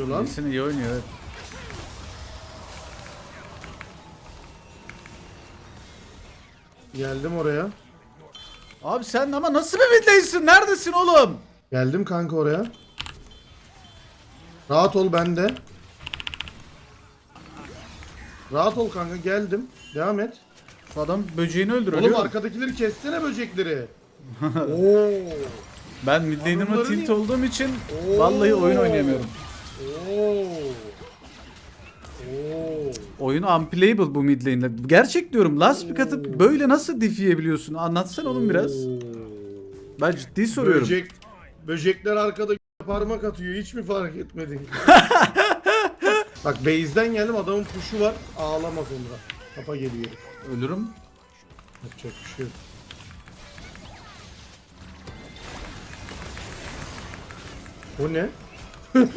lan. Lee'sin iyi oynuyor evet. Geldim oraya. Abi sen ama nasıl bir midlane'sin? Neredesin oğlum? Geldim kanka oraya. Rahat ol bende. Rahat ol kanka geldim. Devam et. Şu adam böceğini öldür Oğlum arkadakileri kessene böcekleri. Oo. Ben Adamları tilt olduğum için Oo. vallahi oyun oynayamıyorum. Oo. Oo. Oyunu unplayable bu mid lane'le. Gerçek diyorum. Last pick atıp böyle nasıl diff yiyebiliyorsun? Anlatsana oğlum biraz. Ben ciddi soruyorum. Böcek, böcekler arkada parmak atıyor. Hiç mi fark etmedin? Bak base'den geldim adamın puşu var. Ağlama sonra. Kapa geliyor. Ölürüm. Yapacak bir şey yok. O ne?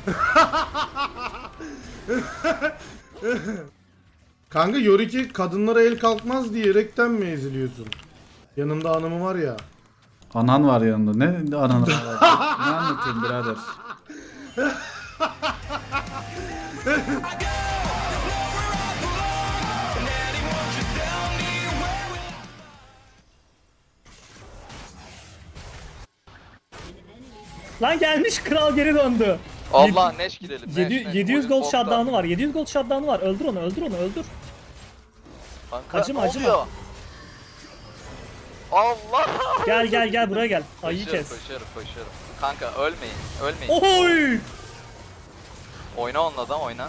Kanka Yoriki kadınlara el kalkmaz diyerekten mi eziliyorsun? Yanında hanımı var ya. Anan var yanında. Ne anan var? ne anlatıyorsun birader? Lan gelmiş kral geri döndü. Allah neş gidelim. Neş, 700, neş. 700 Oyun gold bokta. shutdown'u var. 700 gold shutdown'u var. Öldür onu, öldür onu, öldür. Kanka, Acıma, acıma. oluyor? Allah! Gel gel gel buraya gel. Ayı kes. koşarım, koşarım. Kanka ölmeyin, ölmeyin. Oy! Oyna onunla da oyna.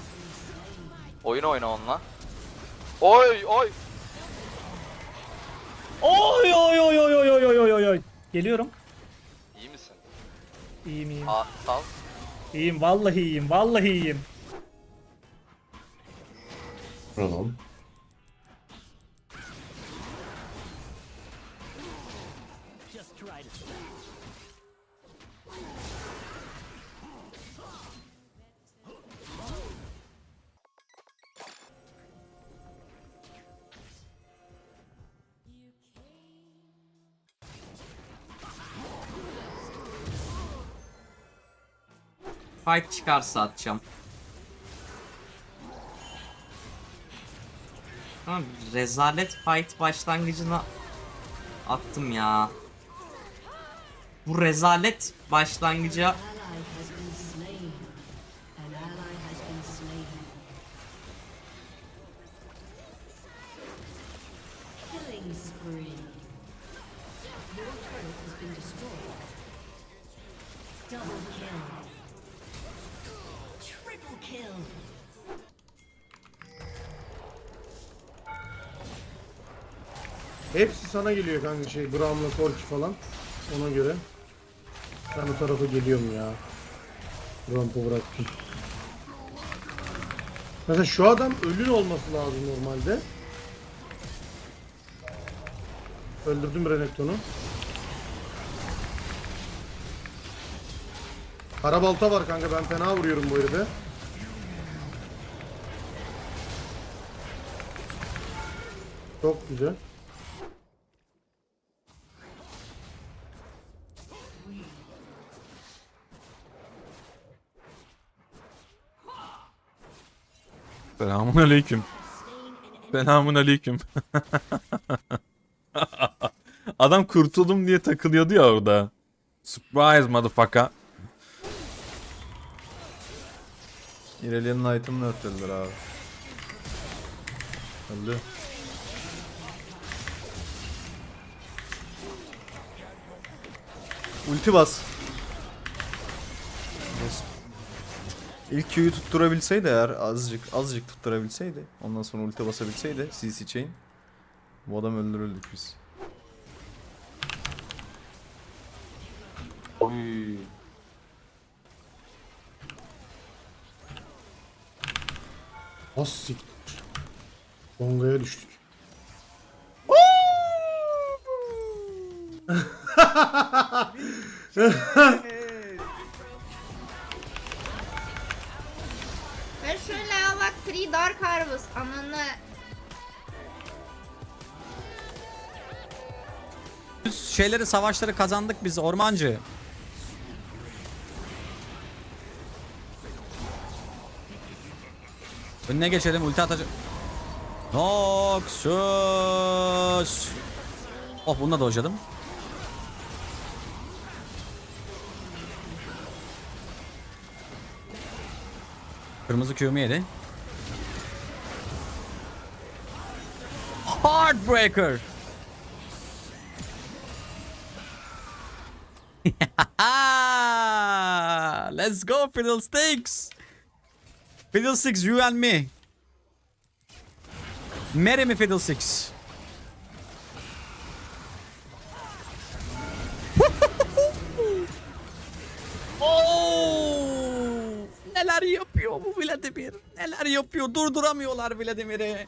Oyun oyna onunla. Oy oy. Oy oy oy oy oy oy oy oy oy. Geliyorum. İyi misin? İyiyim iyiyim. Aa, sal. İyiyim vallahi iyiyim. Vallahi iyiyim. Tamam. Fight çıkarsa atacağım. Tamam, rezalet fight başlangıcına attım ya. Bu rezalet başlangıca ally has kill. Hepsi sana geliyor kanka şey Braum'la Corki falan. Ona göre. Ben o tarafa geliyorum ya. Rampı bıraktım. Mesela şu adam ölün olması lazım normalde. Öldürdüm Renekton'u. Karabalta var kanka ben fena vuruyorum bu herife. Çok güzel. Selamun aleyküm. Selamun aleyküm. Adam kurtuldum diye takılıyordu ya orada. Surprise motherfucker. İrelia'nın item'ını örtlediler abi. Öldü. Ulti bas. İlk Q'yu tutturabilseydi eğer azıcık azıcık tutturabilseydi ondan sonra ulti basabilseydi CC chain bu adam öldürüldük biz. Oy. Az siktir. Bonga'ya düştük. Ve şöyle ya bak Free Dark Harvest ananı Şeyleri savaşları kazandık biz ormancı. Önüne geçelim ulti atacak. Noxus. Oh bunu da dojladım. Kırmızı Q'mu yedi. Heartbreaker. Let's go Fiddlesticks. Fiddlesticks you and me. Marry me Fiddlesticks. Neler yapıyor bu Vladimir? Neler yapıyor? Durduramıyorlar Vladimir'i.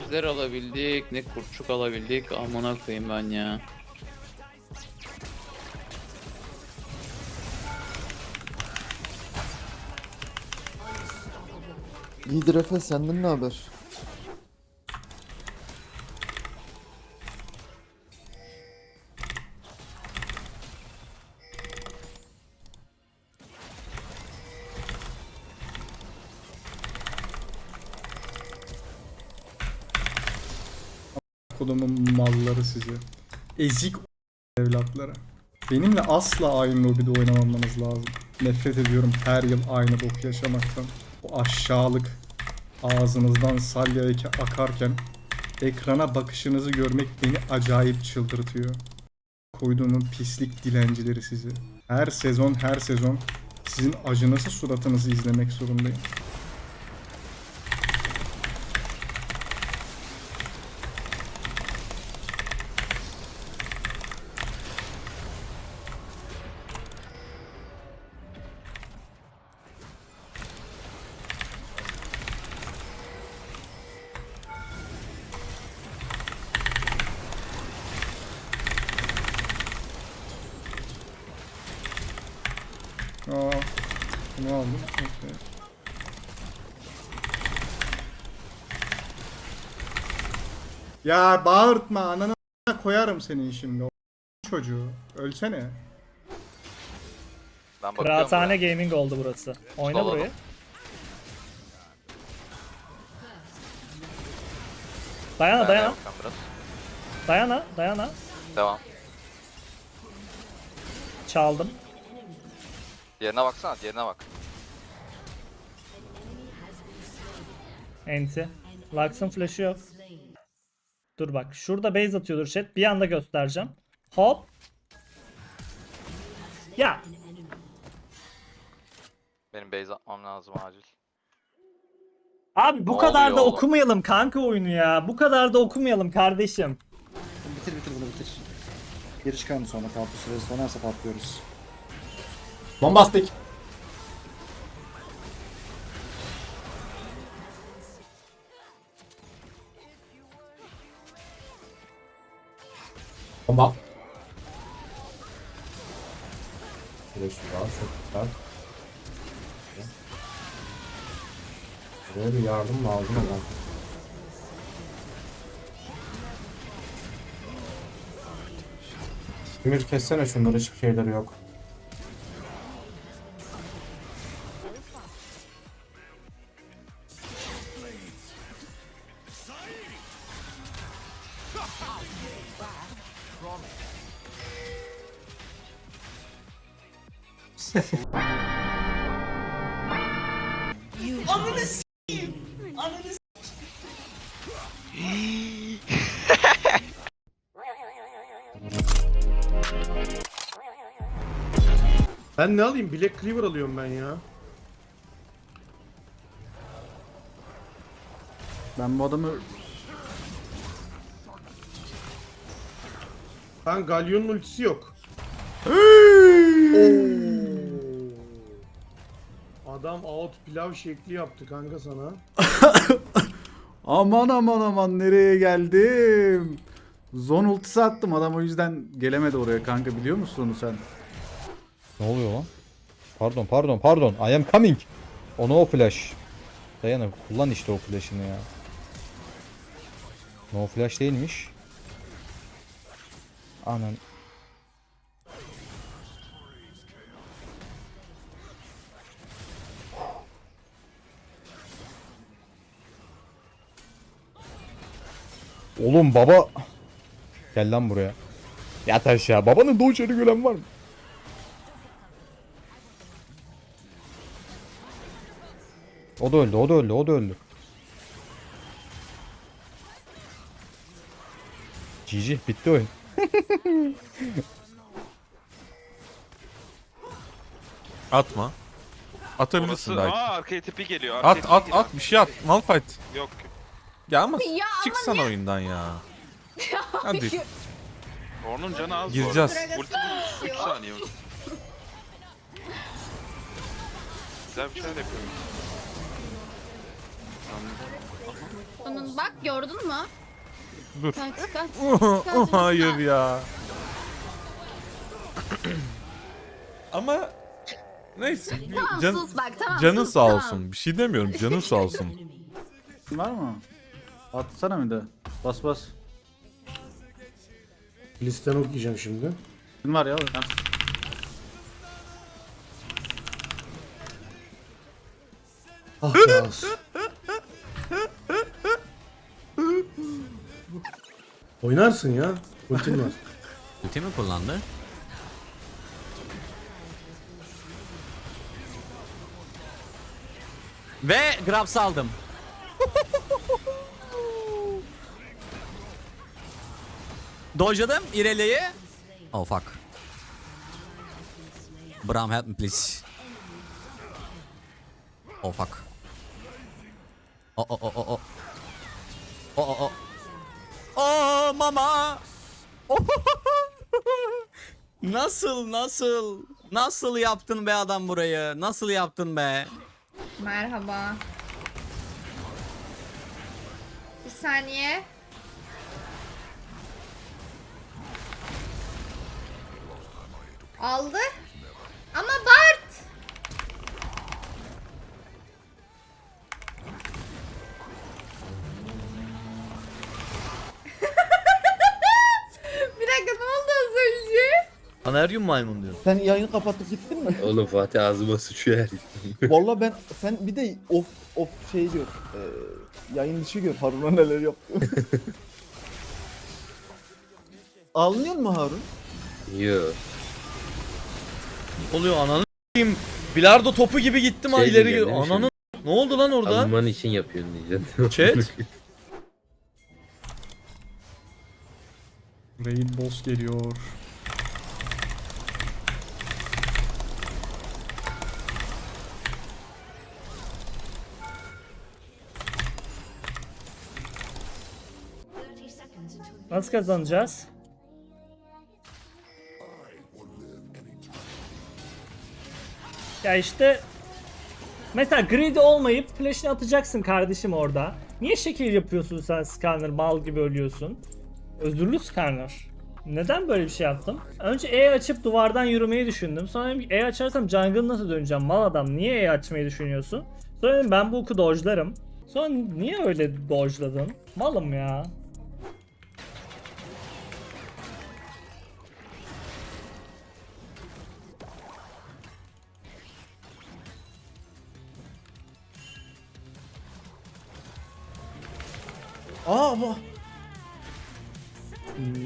Bizler alabildik, ne kurtçuk alabildik. Amına koyayım ben ya. İyidir Efe senden ne haber? Kodumun malları sizi. Ezik evlatları. Benimle asla aynı lobide oynamamanız lazım. Nefret ediyorum her yıl aynı bok yaşamaktan. O aşağılık ağzınızdan salya akarken ekrana bakışınızı görmek beni acayip çıldırtıyor. Koyduğumun pislik dilencileri sizi. Her sezon her sezon sizin acınası suratınızı izlemek zorundayım. Aa, bunu aldım. Okey. Ya bağırtma ananı koyarım senin şimdi. O çocuğu. Ölsene. Ben bakıyorum. Kıraathane gaming oldu burası. Oyna Soladım. burayı. Dayana dayana. Bakıyorum biraz. Dayana dayana. Devam. Çaldım. Diğerine baksana, diğerine bak. Enti. Lux'ın flash'ı yok. Dur bak. Şurada base atıyordur chat. Bir anda göstereceğim. Hop. Ya. Benim base atmam lazım acil. Abi bu Ne kadar oluyor da oğlum? okumayalım kanka oyunu ya. Bu kadar da okumayalım kardeşim. Bitir bitir bunu bitir. Geri çıkarım sonra kalktı süresi sonrası patlıyoruz. Bombastik. Bomba. Flash var, çok güzel. Buraya bir yardım lazım ama. Ümür kessene şunları hiçbir şeyleri yok. Ben ne alayım? Black Cleaver alıyorum ben ya. Ben bu adamı Ben Galyon'un ultisi yok. Adam out pilav şekli yaptı kanka sana. Aman aman aman nereye geldim? Zon ultisi attım adam o yüzden gelemedi oraya kanka biliyor musun onu sen? Ne oluyor lan? Pardon pardon pardon. I am coming. Ona o flash. Dayana kullan işte o flash'ını ya. No flash değilmiş. Anan. Oğlum baba. Gel lan buraya. Yat aşağı. Babanın doğuşları gören var mı? O da öldü, o da öldü, o da öldü. GG bitti oyun. Atma. Atabilirsin belki. arkaya tipi geliyor. At at at bir şey at. Malphite. Yok. Ya ama Ya çıksana oyundan ya. Hadi Onun canı az gireceğiz. Ulti 3 saniye. Güzel bir şeyler yapıyorum. Onun bak gördün mü? Dur. Kaç kaç. Hayır ya. Ama neyse. Tamam Can, sus bak tamam canın sus, sağ tamam. olsun. Bir şey demiyorum. Canın sağ olsun. Var mı? Atsana bir de. Bas bas. Listen okuyacağım şimdi. Kim var ya? Ben... Ah Yağız. Oynarsın ya. Ultin var. Ulti mi kullandı? Ve Grabs aldım. Dojladım İrelia'yı. Oh fuck. Bram help me please. Oh fuck. Oh oh oh oh oh. Oh oh Oh mama. nasıl nasıl? Nasıl yaptın be adam burayı? Nasıl yaptın be? Merhaba. Bir saniye. Aldı. Ama Bart. Önce? Anaryum maymun diyor. Sen yayını kapatıp gittin mi? Oğlum Fatih ağzıma sıçıyor her Valla ben sen bir de of of şey diyor. E, yayın dışı gör Harun'a neler yaptı. Ağlıyor mu Harun? Yok. Oluyor ananı s**eyim. Bilardo topu gibi gittim ha Şey ileri diyeceğim ya Ananı ne oldu lan orada? Alman için yapıyorsun diyeceksin. Chat. Raid boss geliyor. Nasıl kazanacağız? Ya işte mesela greedy olmayıp flash'ini atacaksın kardeşim orada. Niye şekil yapıyorsun sen Skarner mal gibi ölüyorsun? Özürlü Skarner. Neden böyle bir şey yaptım? Önce E açıp duvardan yürümeyi düşündüm. Sonra dedim E açarsam jungle nasıl döneceğim? Mal adam niye E açmayı düşünüyorsun? Sonra dedim ben bu oku dodge'larım. Sonra niye öyle dodge'ladın? Malım ya. Aa bu.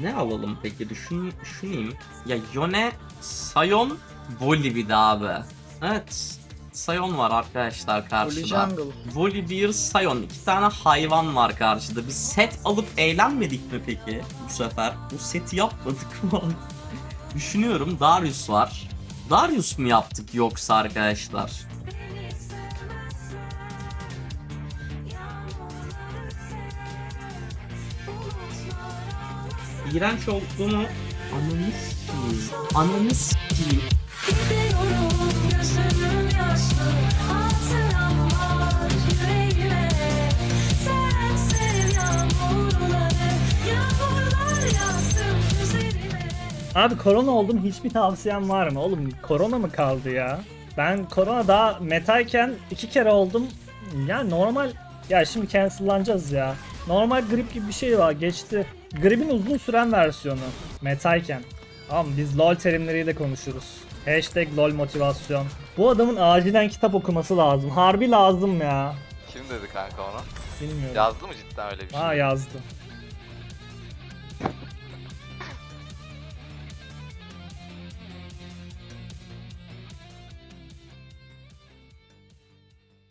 Ne alalım peki düşün düşüneyim. Ya Yone, Sion, Volibear abi. Evet. Sion var arkadaşlar karşıda. Volibear, Sion. iki tane hayvan var karşıda. Bir set alıp eğlenmedik mi peki bu sefer? Bu seti yapmadık mı? Düşünüyorum Darius var. Darius mu yaptık yoksa arkadaşlar? İğrenç olduğunu ananı sikeyim. Ananı sikeyim. Abi korona oldum hiçbir tavsiyen var mı? Oğlum korona mı kaldı ya? Ben korona daha metayken iki kere oldum. Ya normal ya şimdi cancellanacağız ya. Normal grip gibi bir şey var geçti. Gripin uzun süren versiyonu. Metayken. Tamam biz LOL terimleriyle konuşuruz. Hashtag LOL motivasyon. Bu adamın acilen kitap okuması lazım. Harbi lazım ya. Kim dedi kanka onu? Bilmiyorum. Yazdı mı cidden öyle bir şey? Ha yazdı.